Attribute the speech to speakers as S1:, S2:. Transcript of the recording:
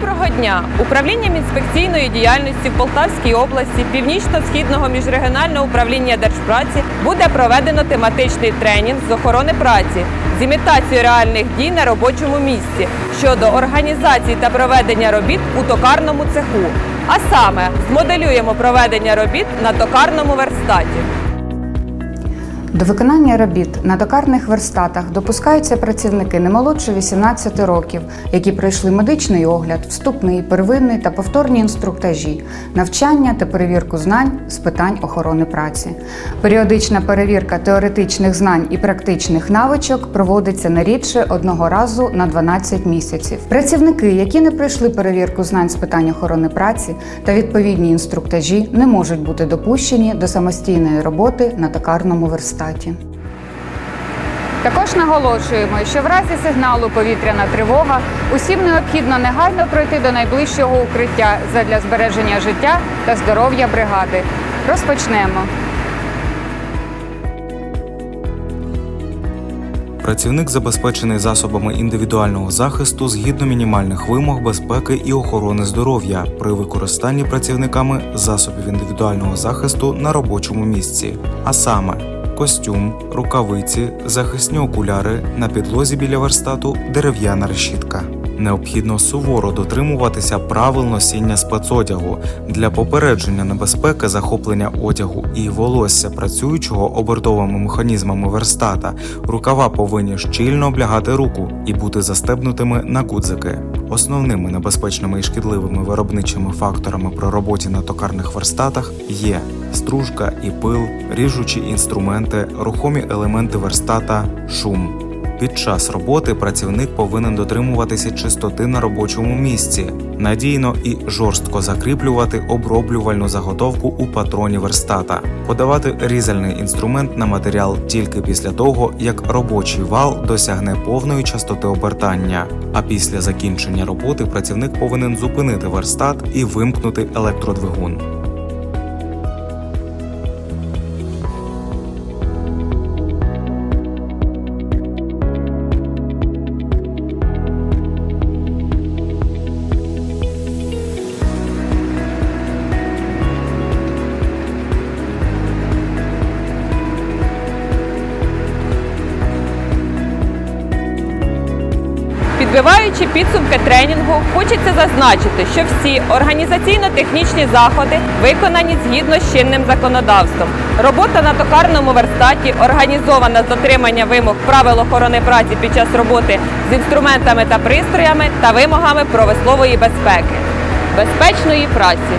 S1: Доброго дня! Управлінням інспекційної діяльності в Полтавській області Північно-Східного міжрегіонального управління Держпраці буде проведено тематичний тренінг з охорони праці з імітацією реальних дій на робочому місці щодо організації та проведення робіт у токарному цеху. А саме змоделюємо проведення робіт на токарному верстаті.
S2: До виконання робіт на токарних верстатах допускаються працівники не молодше 18 років, які пройшли медичний огляд, вступний, первинний та повторні інструктажі, навчання та перевірку знань з питань охорони праці. Періодична перевірка теоретичних знань і практичних навичок проводиться не рідше одного разу на 12 місяців. Працівники, які не пройшли перевірку знань з питань охорони праці та відповідні інструктажі, не можуть бути допущені до самостійної роботи на токарному верстаті. Також наголошуємо, що в разі сигналу повітряна тривога усім необхідно негайно пройти до найближчого укриття задля збереження життя та здоров'я бригади. Розпочнемо.
S3: Працівник забезпечений засобами індивідуального захисту згідно мінімальних вимог безпеки і охорони здоров'я при використанні працівниками засобів індивідуального захисту на робочому місці, а саме костюм, рукавиці, захисні окуляри на підлозі біля верстату, дерев'яна решітка. Необхідно суворо дотримуватися правил носіння спецодягу для попередження небезпеки захоплення одягу і волосся працюючого обертовими механізмами верстата. Рукава повинні щільно облягати руку і бути застебнутими на гудзики. Основними небезпечними і шкідливими виробничими факторами при роботі на токарних верстатах є стружка і пил, ріжучі інструменти, рухомі елементи верстата, шум. Під час роботи працівник повинен дотримуватися чистоти на робочому місці, надійно і жорстко закріплювати оброблювальну заготовку у патроні верстата, подавати різальний інструмент на матеріал тільки після того, як робочий вал досягне повної частоти обертання. А після закінчення роботи працівник повинен зупинити верстат і вимкнути електродвигун.
S1: Підбиваючи підсумки тренінгу, хочеться зазначити, що всі організаційно-технічні заходи виконані згідно з чинним законодавством. Робота на токарному верстаті організована з дотримання вимог правил охорони праці під час роботи з інструментами та пристроями та вимогами промислової безпеки, безпечної праці.